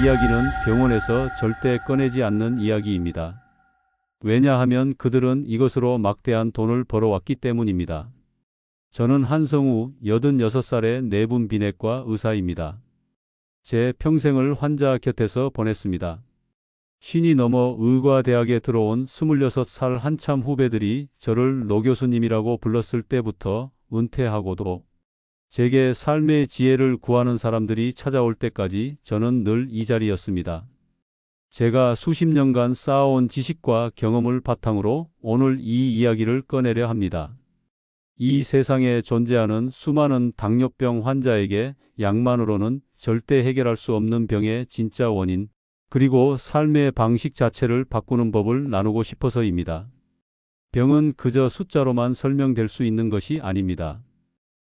이야기는 병원에서 절대 꺼내지 않는 이야기입니다. 왜냐하면 그들은 이것으로 막대한 돈을 벌어왔기 때문입니다. 저는 한성우 86살의 내분 비내과 의사입니다. 제 평생을 환자 곁에서 보냈습니다. 신이 넘어 의과대학에 들어온 26살 한참 후배들이 저를 노 교수님이라고 불렀을 때부터 은퇴하고도 제게 삶의 지혜를 구하는 사람들이 찾아올 때까지 저는 늘 이 자리였습니다. 제가 수십 년간 쌓아온 지식과 경험을 바탕으로 오늘 이 이야기를 꺼내려 합니다. 이 세상에 존재하는 수많은 당뇨병 환자에게 약만으로는 절대 해결할 수 없는 병의 진짜 원인, 그리고 삶의 방식 자체를 바꾸는 법을 나누고 싶어서입니다. 병은 그저 숫자로만 설명될 수 있는 것이 아닙니다.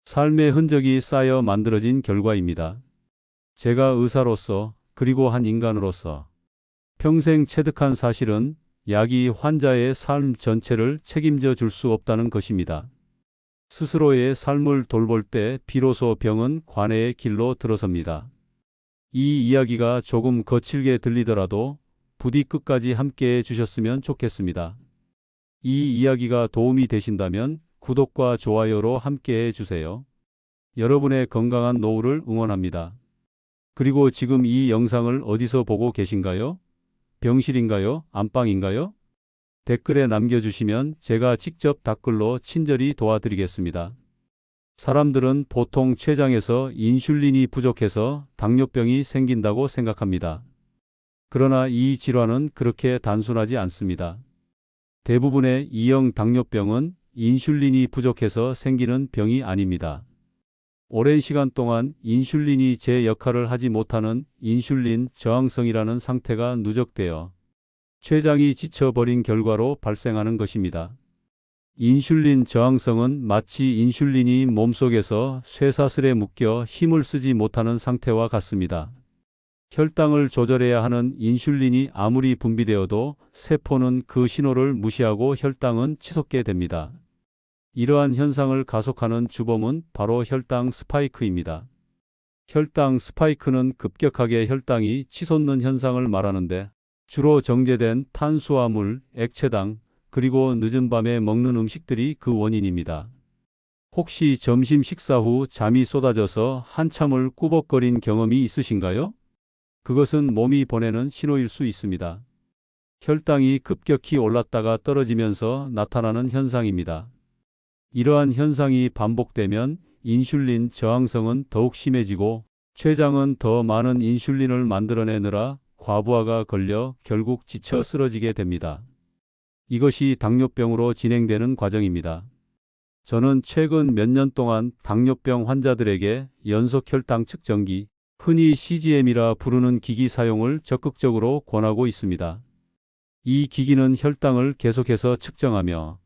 삶의 흔적이 쌓여 만들어진 결과입니다. 제가 의사로서 그리고 한 인간으로서 평생 체득한 사실은 약이 환자의 삶 전체를 책임져 줄 수 없다는 것입니다. 스스로의 삶을 돌볼 때 비로소 병은 관해의 길로 들어섭니다. 이 이야기가 조금 거칠게 들리더라도 부디 끝까지 함께 해 주셨으면 좋겠습니다. 이 이야기가 도움이 되신다면 구독과 좋아요로 함께 해 주세요. 여러분의 건강한 노후를 응원합니다. 그리고 지금 이 영상을 어디서 보고 계신가요? 병실인가요? 안방인가요? 댓글에 남겨주시면 제가 직접 댓글로 친절히 도와드리겠습니다. 사람들은 보통 췌장에서 인슐린이 부족해서 당뇨병이 생긴다고 생각합니다. 그러나 이 질환은 그렇게 단순하지 않습니다. 대부분의 이형 당뇨병은 인슐린이 부족해서 생기는 병이 아닙니다. 오랜 시간 동안 인슐린이 제 역할을 하지 못하는 인슐린 저항성이라는 상태가 누적되어 췌장이 지쳐버린 결과로 발생하는 것입니다. 인슐린 저항성은 마치 인슐린이 몸속에서 쇠사슬에 묶여 힘을 쓰지 못하는 상태와 같습니다. 혈당을 조절해야 하는 인슐린이 아무리 분비되어도 세포는 그 신호를 무시하고 혈당은 치솟게 됩니다. 이러한 현상을 가속하는 주범은 바로 혈당 스파이크입니다. 혈당 스파이크는 급격하게 혈당이 치솟는 현상을 말하는데 주로 정제된 탄수화물, 액체당, 그리고 늦은 밤에 먹는 음식들이 그 원인입니다. 혹시 점심 식사 후 잠이 쏟아져서 한참을 꾸벅거린 경험이 있으신가요? 그것은 몸이 보내는 신호일 수 있습니다. 혈당이 급격히 올랐다가 떨어지면서 나타나는 현상입니다. 이러한 현상이 반복되면 인슐린 저항성은 더욱 심해지고 췌장은 더 많은 인슐린을 만들어내느라 과부하가 걸려 결국 지쳐 쓰러지게 됩니다. 이것이 당뇨병으로 진행되는 과정입니다. 저는 최근 몇 년 동안 당뇨병 환자들에게 연속 혈당 측정기, 흔히 CGM이라 부르는 기기 사용을 적극적으로 권하고 있습니다. 이 기기는 혈당을 계속해서 측정하며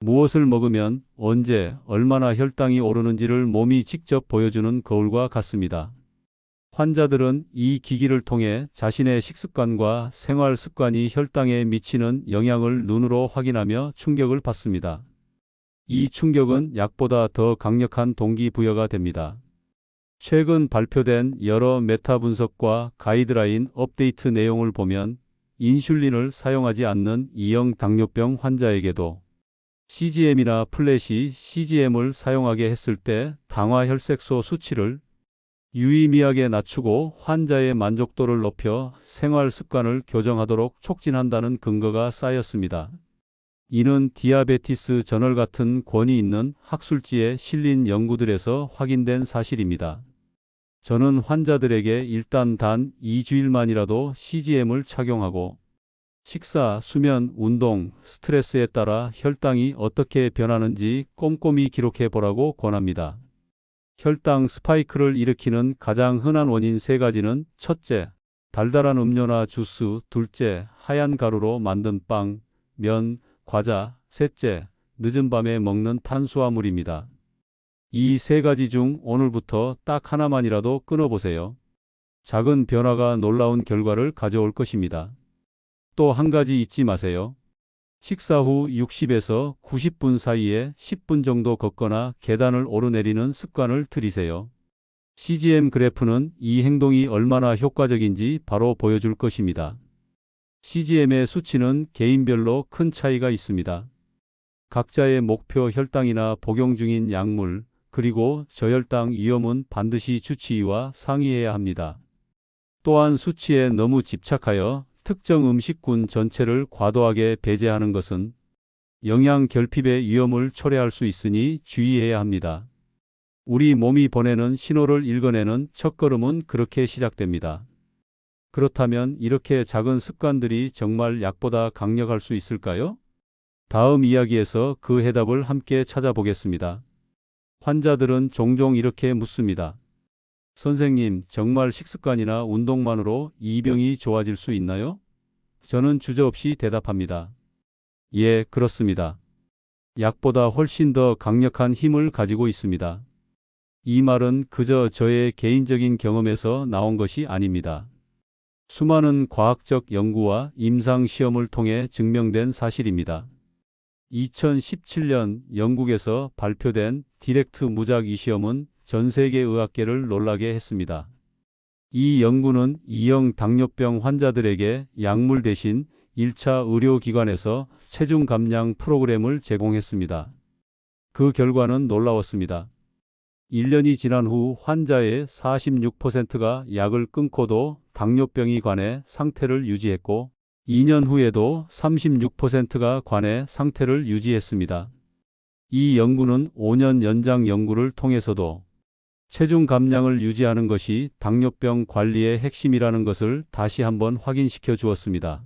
무엇을 먹으면 언제 얼마나 혈당이 오르는지를 몸이 직접 보여주는 거울과 같습니다. 환자들은 이 기기를 통해 자신의 식습관과 생활 습관이 혈당에 미치는 영향을 눈으로 확인하며 충격을 받습니다. 이 충격은 약보다 더 강력한 동기부여가 됩니다. 최근 발표된 여러 메타 분석과 가이드라인 업데이트 내용을 보면 인슐린을 사용하지 않는 이형 당뇨병 환자에게도 CGM이나 플래시 CGM을 사용하게 했을 때 당화 혈색소 수치를 유의미하게 낮추고 환자의 만족도를 높여 생활 습관을 교정하도록 촉진한다는 근거가 쌓였습니다. 이는 디아베티스 저널 같은 권위 있는 학술지에 실린 연구들에서 확인된 사실입니다. 저는 환자들에게 일단 단 2주일만이라도 CGM을 착용하고 식사, 수면, 운동, 스트레스에 따라 혈당이 어떻게 변하는지 꼼꼼히 기록해 보라고 권합니다. 혈당 스파이크를 일으키는 가장 흔한 원인 세 가지는 첫째, 달달한 음료나 주스, 둘째, 하얀 가루로 만든 빵, 면, 과자, 셋째, 늦은 밤에 먹는 탄수화물입니다. 이 세 가지 중 오늘부터 딱 하나만이라도 끊어보세요. 작은 변화가 놀라운 결과를 가져올 것입니다. 또 한 가지 잊지 마세요. 식사 후 60에서 90분 사이에 10분 정도 걷거나 계단을 오르내리는 습관을 들이세요. CGM 그래프는 이 행동이 얼마나 효과적인지 바로 보여줄 것입니다. CGM의 수치는 개인별로 큰 차이가 있습니다. 각자의 목표 혈당이나 복용 중인 약물, 그리고 저혈당 위험은 반드시 주치의와 상의해야 합니다. 또한 수치에 너무 집착하여 특정 음식군 전체를 과도하게 배제하는 것은 영양 결핍의 위험을 초래할 수 있으니 주의해야 합니다. 우리 몸이 보내는 신호를 읽어내는 첫걸음은 그렇게 시작됩니다. 그렇다면 이렇게 작은 습관들이 정말 약보다 강력할 수 있을까요? 다음 이야기에서 그 해답을 함께 찾아보겠습니다. 환자들은 종종 이렇게 묻습니다. 선생님, 정말 식습관이나 운동만으로 이 병이 좋아질 수 있나요? 저는 주저없이 대답합니다. 예, 그렇습니다. 약보다 훨씬 더 강력한 힘을 가지고 있습니다. 이 말은 그저 저의 개인적인 경험에서 나온 것이 아닙니다. 수많은 과학적 연구와 임상 시험을 통해 증명된 사실입니다. 2017년 영국에서 발표된 디렉트 무작 이 시험은 전 세계 의학계를 놀라게 했습니다. 이 연구는 이형 당뇨병 환자들에게 약물 대신 1차 의료기관에서 체중 감량 프로그램을 제공했습니다. 그 결과는 놀라웠습니다. 1년이 지난 후 환자의 46%가 약을 끊고도 당뇨병이 관해 상태를 유지했고 2년 후에도 36%가 관해 상태를 유지했습니다. 이 연구는 5년 연장 연구를 통해서도 체중 감량을 유지하는 것이 당뇨병 관리의 핵심이라는 것을 다시 한번 확인시켜 주었습니다.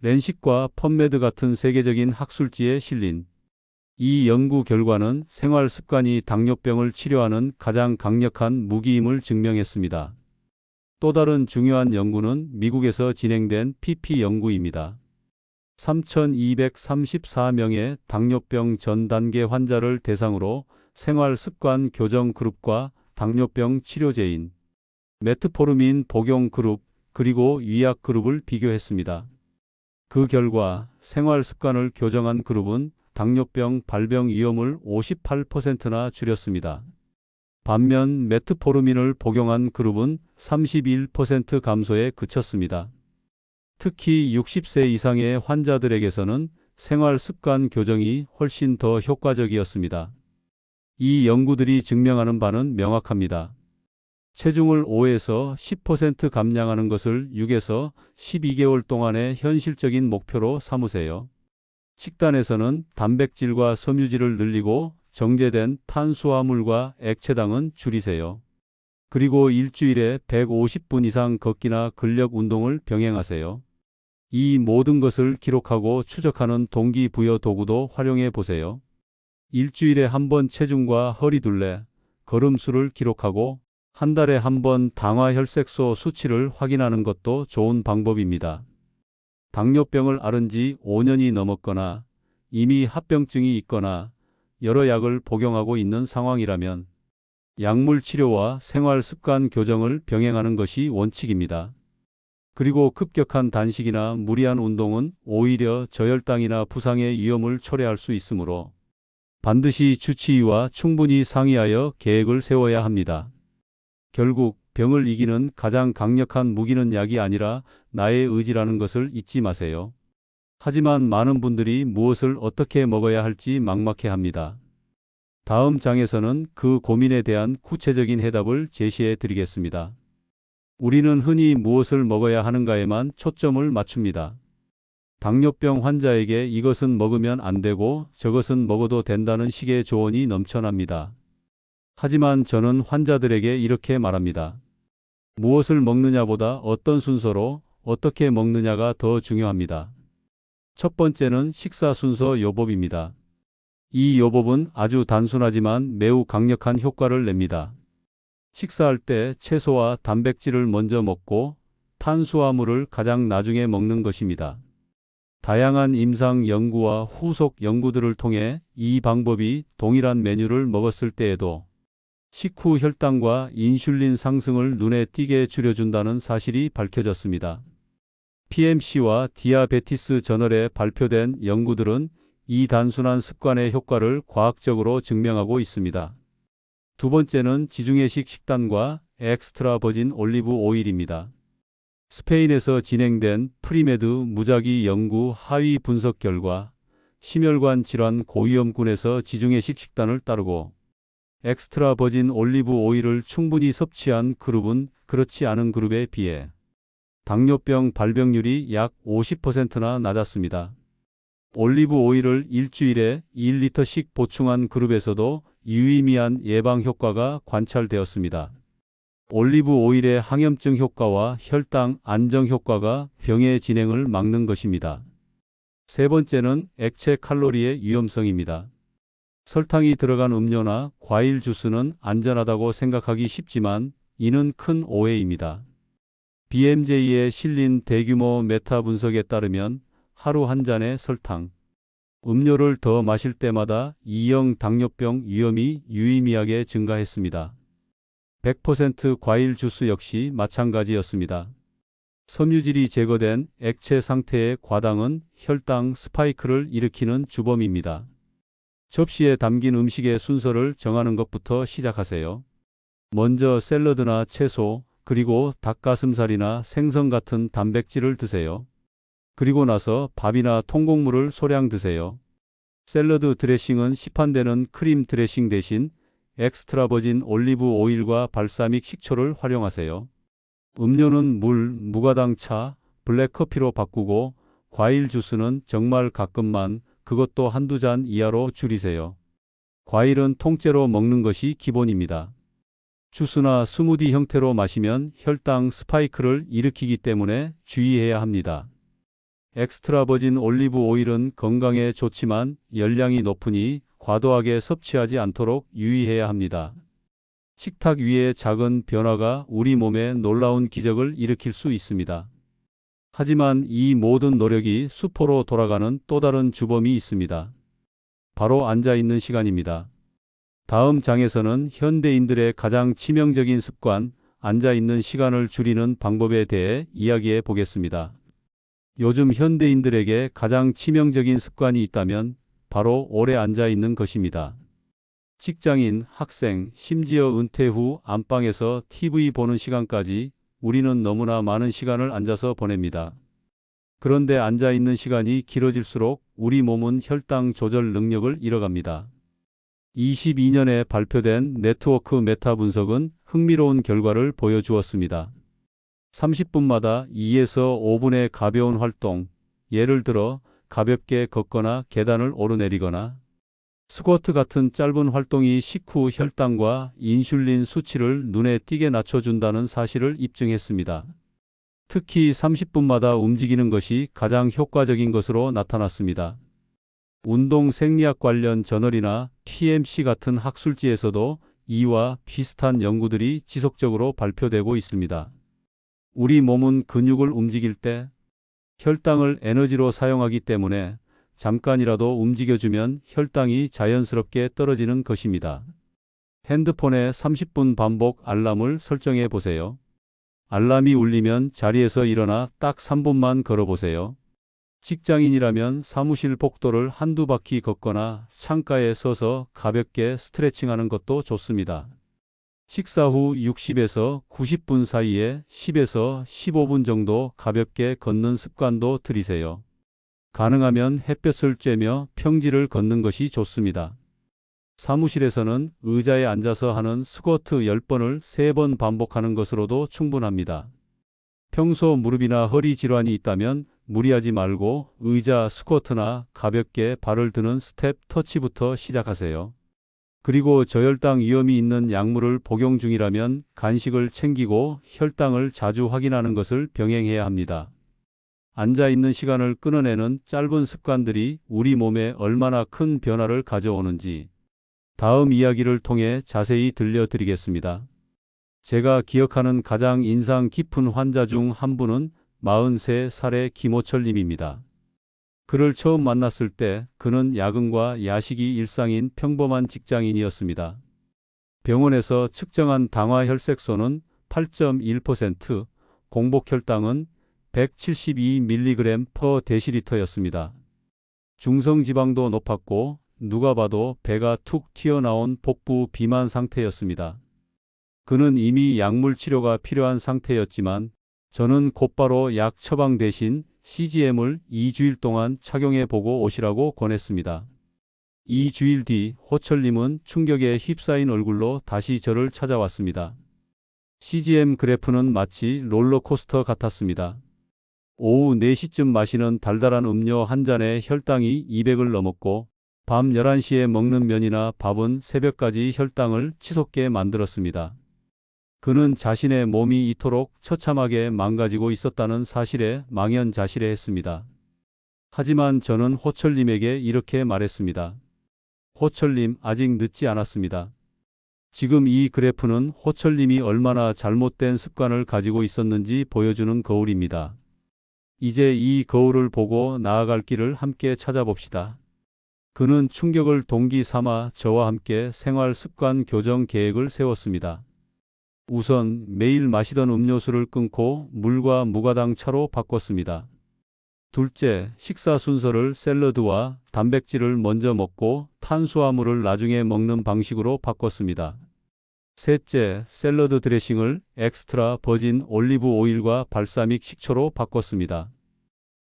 렌식과 펀메드 같은 세계적인 학술지에 실린 이 연구 결과는 생활 습관이 당뇨병을 치료하는 가장 강력한 무기임을 증명했습니다. 또 다른 중요한 연구는 미국에서 진행된 PP 연구입니다. 3,234명의 당뇨병 전 단계 환자를 대상으로 생활 습관 교정 그룹과 당뇨병 치료제인 메트포르민 복용 그룹 그리고 위약 그룹을 비교했습니다. 그 결과 생활 습관을 교정한 그룹은 당뇨병 발병 위험을 58%나 줄였습니다. 반면 메트포르민을 복용한 그룹은 31% 감소에 그쳤습니다. 특히 60세 이상의 환자들에게서는 생활 습관 교정이 훨씬 더 효과적이었습니다. 이 연구들이 증명하는 바는 명확합니다. 체중을 5에서 10% 감량하는 것을 6에서 12개월 동안의 현실적인 목표로 삼으세요. 식단에서는 단백질과 섬유질을 늘리고 정제된 탄수화물과 액체당은 줄이세요. 그리고 일주일에 150분 이상 걷기나 근력 운동을 병행하세요. 이 모든 것을 기록하고 추적하는 동기부여 도구도 활용해 보세요. 일주일에 한 번 체중과 허리둘레, 걸음수를 기록하고 한 달에 한 번 당화 혈색소 수치를 확인하는 것도 좋은 방법입니다. 당뇨병을 앓은 지 5년이 넘었거나 이미 합병증이 있거나 여러 약을 복용하고 있는 상황이라면 약물 치료와 생활 습관 교정을 병행하는 것이 원칙입니다. 그리고 급격한 단식이나 무리한 운동은 오히려 저혈당이나 부상의 위험을 초래할 수 있으므로 반드시 주치의와 충분히 상의하여 계획을 세워야 합니다. 결국 병을 이기는 가장 강력한 무기는 약이 아니라 나의 의지라는 것을 잊지 마세요. 하지만 많은 분들이 무엇을 어떻게 먹어야 할지 막막해 합니다. 다음 장에서는 그 고민에 대한 구체적인 해답을 제시해 드리겠습니다. 우리는 흔히 무엇을 먹어야 하는가에만 초점을 맞춥니다. 당뇨병 환자에게 이것은 먹으면 안 되고 저것은 먹어도 된다는 식의 조언이 넘쳐납니다. 하지만 저는 환자들에게 이렇게 말합니다. 무엇을 먹느냐보다 어떤 순서로 어떻게 먹느냐가 더 중요합니다. 첫 번째는 식사 순서 요법입니다. 이 요법은 아주 단순하지만 매우 강력한 효과를 냅니다. 식사할 때 채소와 단백질을 먼저 먹고 탄수화물을 가장 나중에 먹는 것입니다. 다양한 임상 연구와 후속 연구들을 통해 이 방법이 동일한 메뉴를 먹었을 때에도 식후 혈당과 인슐린 상승을 눈에 띄게 줄여준다는 사실이 밝혀졌습니다. PMC와 디아베티스 저널에 발표된 연구들은 이 단순한 습관의 효과를 과학적으로 증명하고 있습니다. 두 번째는 지중해식 식단과 엑스트라 버진 올리브 오일입니다. 스페인에서 진행된 프리메드 무작위 연구 하위 분석 결과 심혈관 질환 고위험군에서 지중해식 식단을 따르고 엑스트라 버진 올리브 오일을 충분히 섭취한 그룹은 그렇지 않은 그룹에 비해 당뇨병 발병률이 약 50%나 낮았습니다. 올리브 오일을 일주일에 1리터씩 보충한 그룹에서도 유의미한 예방 효과가 관찰되었습니다. 올리브 오일의 항염증 효과와 혈당 안정 효과가 병의 진행을 막는 것입니다. 세 번째는 액체 칼로리의 위험성입니다. 설탕이 들어간 음료나 과일 주스는 안전하다고 생각하기 쉽지만 이는 큰 오해입니다. BMJ에 실린 대규모 메타 분석에 따르면 하루 한 잔의 설탕, 음료를 더 마실 때마다 2형 당뇨병 위험이 유의미하게 증가했습니다. 100% 과일 주스 역시 마찬가지였습니다. 섬유질이 제거된 액체 상태의 과당은 혈당 스파이크를 일으키는 주범입니다. 접시에 담긴 음식의 순서를 정하는 것부터 시작하세요. 먼저 샐러드나 채소, 그리고 닭가슴살이나 생선 같은 단백질을 드세요. 그리고 나서 밥이나 통곡물을 소량 드세요. 샐러드 드레싱은 시판되는 크림 드레싱 대신 엑스트라 버진 올리브 오일과 발사믹 식초를 활용하세요. 음료는 물, 무가당 차, 블랙커피로 바꾸고 과일 주스는 정말 가끔만 그것도 한두 잔 이하로 줄이세요. 과일은 통째로 먹는 것이 기본입니다. 주스나 스무디 형태로 마시면 혈당 스파이크를 일으키기 때문에 주의해야 합니다. 엑스트라 버진 올리브 오일은 건강에 좋지만 열량이 높으니 과도하게 섭취하지 않도록 유의해야 합니다. 식탁 위의 작은 변화가 우리 몸에 놀라운 기적을 일으킬 수 있습니다. 하지만 이 모든 노력이 수포로 돌아가는 또 다른 주범이 있습니다. 바로 앉아 있는 시간입니다. 다음 장에서는 현대인들의 가장 치명적인 습관, 앉아 있는 시간을 줄이는 방법에 대해 이야기해 보겠습니다. 요즘 현대인들에게 가장 치명적인 습관이 있다면 바로 오래 앉아 있는 것입니다. 직장인, 학생, 심지어 은퇴 후 안방에서 TV 보는 시간까지 우리는 너무나 많은 시간을 앉아서 보냅니다. 그런데 앉아 있는 시간이 길어질수록 우리 몸은 혈당 조절 능력을 잃어갑니다. 22년에 발표된 네트워크 메타 분석은 흥미로운 결과를 보여주었습니다. 30분마다 2에서 5분의 가벼운 활동, 예를 들어 가볍게 걷거나 계단을 오르내리거나 스쿼트 같은 짧은 활동이 식후 혈당과 인슐린 수치를 눈에 띄게 낮춰준다는 사실을 입증했습니다. 특히 30분마다 움직이는 것이 가장 효과적인 것으로 나타났습니다. 운동 생리학 관련 저널이나 TMC 같은 학술지에서도 이와 비슷한 연구들이 지속적으로 발표되고 있습니다. 우리 몸은 근육을 움직일 때 혈당을 에너지로 사용하기 때문에 잠깐이라도 움직여주면 혈당이 자연스럽게 떨어지는 것입니다. 핸드폰에 30분 반복 알람을 설정해 보세요. 알람이 울리면 자리에서 일어나 딱 3분만 걸어보세요. 직장인이라면 사무실 복도를 한두 바퀴 걷거나 창가에 서서 가볍게 스트레칭하는 것도 좋습니다. 식사 후 60에서 90분 사이에 10에서 15분 정도 가볍게 걷는 습관도 들이세요. 가능하면 햇볕을 쬐며 평지를 걷는 것이 좋습니다. 사무실에서는 의자에 앉아서 하는 스쿼트 10번을 3번 반복하는 것으로도 충분합니다. 평소 무릎이나 허리 질환이 있다면 무리하지 말고 의자 스쿼트나 가볍게 발을 드는 스텝 터치부터 시작하세요. 그리고 저혈당 위험이 있는 약물을 복용 중이라면 간식을 챙기고 혈당을 자주 확인하는 것을 병행해야 합니다. 앉아 있는 시간을 끊어내는 짧은 습관들이 우리 몸에 얼마나 큰 변화를 가져오는지 다음 이야기를 통해 자세히 들려드리겠습니다. 제가 기억하는 가장 인상 깊은 환자 중 한 분은 43살의 김호철님입니다. 그를 처음 만났을 때 그는 야근과 야식이 일상인 평범한 직장인이었습니다. 병원에서 측정한 당화 혈색소는 8.1%, 공복 혈당은 172mg per 데시리터였습니다. 중성 지방도 높았고 누가 봐도 배가 툭 튀어나온 복부 비만 상태였습니다. 그는 이미 약물 치료가 필요한 상태였지만 저는 곧바로 약 처방 대신 CGM을 2주일 동안 착용해 보고 오시라고 권했습니다. 2주일 뒤 호철님은 충격에 휩싸인 얼굴로 다시 저를 찾아왔습니다. CGM 그래프는 마치 롤러코스터 같았습니다. 오후 4시쯤 마시는 달달한 음료 한 잔에 혈당이 200을 넘었고 밤 11시에 먹는 면이나 밥은 새벽까지 혈당을 치솟게 만들었습니다. 그는 자신의 몸이 이토록 처참하게 망가지고 있었다는 사실에 망연자실해했습니다. 하지만 저는 호철님에게 이렇게 말했습니다. 호철님, 아직 늦지 않았습니다. 지금 이 그래프는 호철님이 얼마나 잘못된 습관을 가지고 있었는지 보여주는 거울입니다. 이제 이 거울을 보고 나아갈 길을 함께 찾아봅시다. 그는 충격을 동기 삼아 저와 함께 생활 습관 교정 계획을 세웠습니다. 우선 매일 마시던 음료수를 끊고 물과 무가당 차로 바꿨습니다. 둘째, 식사 순서를 샐러드와 단백질을 먼저 먹고 탄수화물을 나중에 먹는 방식으로 바꿨습니다. 셋째, 샐러드 드레싱을 엑스트라 버진 올리브 오일과 발사믹 식초로 바꿨습니다.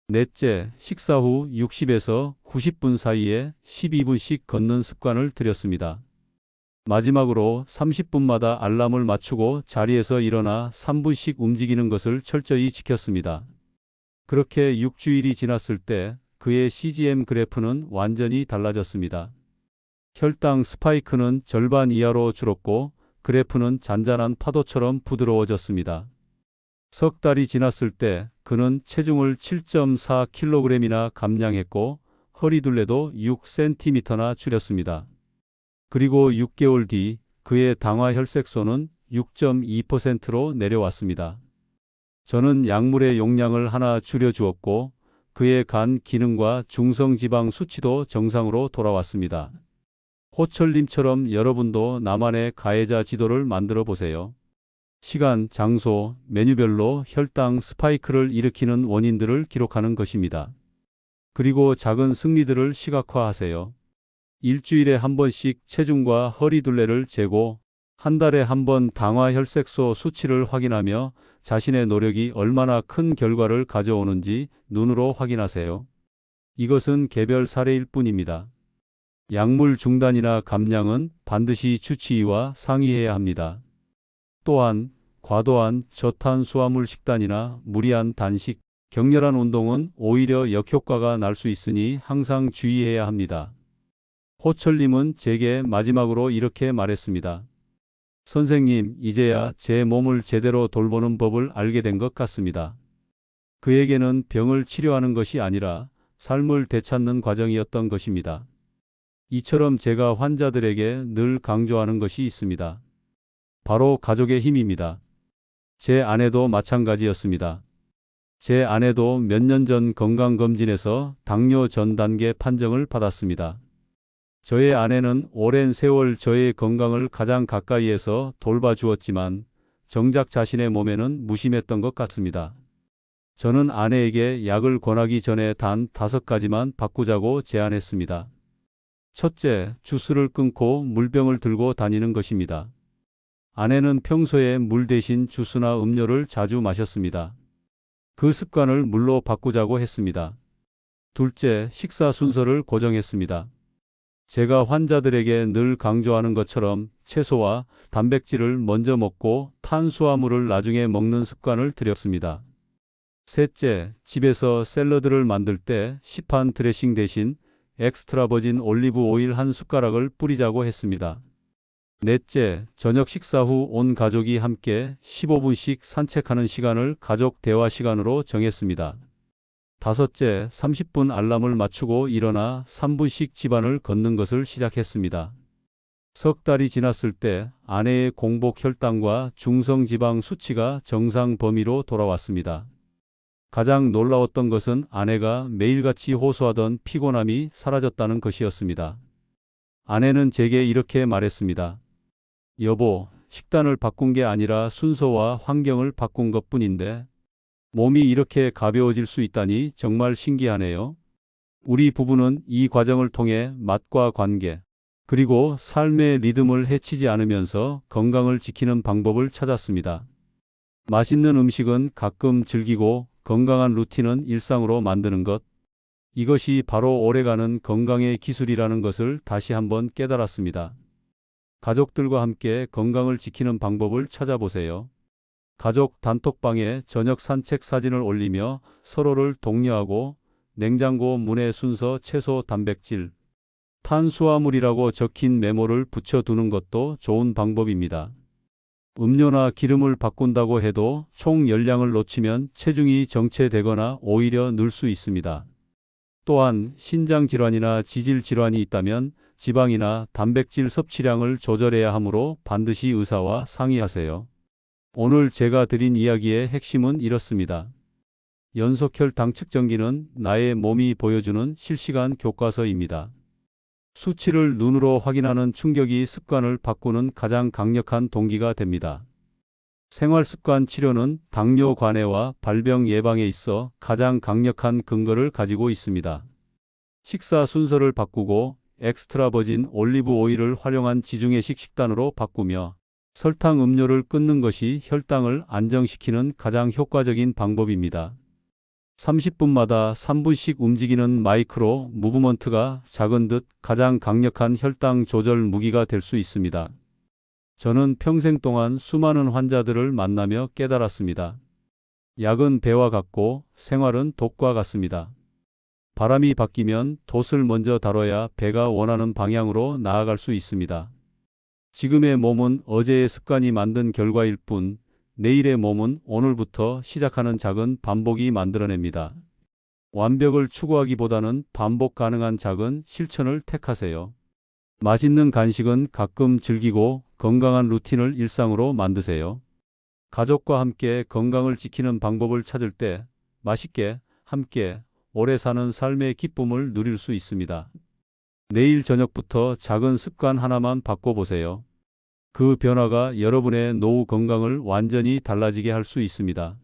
넷째, 식사 후 60에서 90분 사이에 12분씩 걷는 습관을 들였습니다. 마지막으로 30분마다 알람을 맞추고 자리에서 일어나 3분씩 움직이는 것을 철저히 지켰습니다. 그렇게 6주일이 지났을 때 그의 CGM 그래프는 완전히 달라졌습니다. 혈당 스파이크는 절반 이하로 줄었고 그래프는 잔잔한 파도처럼 부드러워졌습니다. 석 달이 지났을 때 그는 체중을 7.4kg이나 감량했고 허리둘레도 6cm나 줄였습니다. 그리고 6개월 뒤 그의 당화 혈색소는 6.2%로 내려왔습니다. 저는 약물의 용량을 하나 줄여주었고 그의 간 기능과 중성지방 수치도 정상으로 돌아왔습니다. 호철님처럼 여러분도 나만의 가해자 지도를 만들어 보세요. 시간, 장소, 메뉴별로 혈당 스파이크를 일으키는 원인들을 기록하는 것입니다. 그리고 작은 승리들을 시각화하세요. 일주일에 한 번씩 체중과 허리 둘레를 재고 한 달에 한 번 당화 혈색소 수치를 확인하며 자신의 노력이 얼마나 큰 결과를 가져오는지 눈으로 확인하세요. 이것은 개별 사례일 뿐입니다. 약물 중단이나 감량은 반드시 주치의와 상의해야 합니다. 또한 과도한 저탄수화물 식단이나 무리한 단식, 격렬한 운동은 오히려 역효과가 날 수 있으니 항상 주의해야 합니다. 호철님은 제게 마지막으로 이렇게 말했습니다. 선생님, 이제야 제 몸을 제대로 돌보는 법을 알게 된 것 같습니다. 그에게는 병을 치료하는 것이 아니라 삶을 되찾는 과정이었던 것입니다. 이처럼 제가 환자들에게 늘 강조하는 것이 있습니다. 바로 가족의 힘입니다. 제 아내도 마찬가지였습니다. 제 아내도 몇 년 전 건강검진에서 당뇨 전 단계 판정을 받았습니다. 저의 아내는 오랜 세월 저의 건강을 가장 가까이에서 돌봐주었지만 정작 자신의 몸에는 무심했던 것 같습니다. 저는 아내에게 약을 권하기 전에 단 다섯 가지만 바꾸자고 제안했습니다. 첫째, 주스를 끊고 물병을 들고 다니는 것입니다. 아내는 평소에 물 대신 주스나 음료를 자주 마셨습니다. 그 습관을 물로 바꾸자고 했습니다. 둘째, 식사 순서를 고정했습니다. 제가 환자들에게 늘 강조하는 것처럼 채소와 단백질을 먼저 먹고 탄수화물을 나중에 먹는 습관을 들였습니다. 셋째, 집에서 샐러드를 만들 때 시판 드레싱 대신 엑스트라 버진 올리브 오일 한 숟가락을 뿌리자고 했습니다. 넷째, 저녁 식사 후 온 가족이 함께 15분씩 산책하는 시간을 가족 대화 시간으로 정했습니다. 다섯째, 30분 알람을 맞추고 일어나 3분씩 집안을 걷는 것을 시작했습니다. 석 달이 지났을 때 아내의 공복 혈당과 중성지방 수치가 정상 범위로 돌아왔습니다. 가장 놀라웠던 것은 아내가 매일같이 호소하던 피곤함이 사라졌다는 것이었습니다. 아내는 제게 이렇게 말했습니다. 여보, 식단을 바꾼 게 아니라 순서와 환경을 바꾼 것 뿐인데 몸이 이렇게 가벼워질 수 있다니 정말 신기하네요. 우리 부부는 이 과정을 통해 맛과 관계, 그리고 삶의 리듬을 해치지 않으면서 건강을 지키는 방법을 찾았습니다. 맛있는 음식은 가끔 즐기고 건강한 루틴은 일상으로 만드는 것. 이것이 바로 오래가는 건강의 기술이라는 것을 다시 한번 깨달았습니다. 가족들과 함께 건강을 지키는 방법을 찾아보세요. 가족 단톡방에 저녁 산책 사진을 올리며 서로를 독려하고 냉장고 문의 순서 채소 단백질, 탄수화물이라고 적힌 메모를 붙여두는 것도 좋은 방법입니다. 음료나 기름을 바꾼다고 해도 총 열량을 놓치면 체중이 정체되거나 오히려 늘 수 있습니다. 또한 신장 질환이나 지질 질환이 있다면 지방이나 단백질 섭취량을 조절해야 하므로 반드시 의사와 상의하세요. 오늘 제가 드린 이야기의 핵심은 이렇습니다. 연속혈당 측정기는 나의 몸이 보여주는 실시간 교과서입니다. 수치를 눈으로 확인하는 충격이 습관을 바꾸는 가장 강력한 동기가 됩니다. 생활 습관 치료는 당뇨 관해와 발병 예방에 있어 가장 강력한 근거를 가지고 있습니다. 식사 순서를 바꾸고 엑스트라 버진 올리브 오일을 활용한 지중해식 식단으로 바꾸며 설탕 음료를 끊는 것이 혈당을 안정시키는 가장 효과적인 방법입니다. 30분마다 3분씩 움직이는 마이크로 무브먼트가 작은 듯 가장 강력한 혈당 조절 무기가 될 수 있습니다. 저는 평생 동안 수많은 환자들을 만나며 깨달았습니다. 약은 배와 같고 생활은 독과 같습니다. 바람이 바뀌면 돛을 먼저 다뤄야 배가 원하는 방향으로 나아갈 수 있습니다. 지금의 몸은 어제의 습관이 만든 결과일 뿐 내일의 몸은 오늘부터 시작하는 작은 반복이 만들어냅니다. 완벽을 추구하기보다는 반복 가능한 작은 실천을 택하세요. 맛있는 간식은 가끔 즐기고 건강한 루틴을 일상으로 만드세요. 가족과 함께 건강을 지키는 방법을 찾을 때 맛있게 함께 오래 사는 삶의 기쁨을 누릴 수 있습니다. 내일 저녁부터 작은 습관 하나만 바꿔보세요. 그 변화가 여러분의 노후 건강을 완전히 달라지게 할 수 있습니다.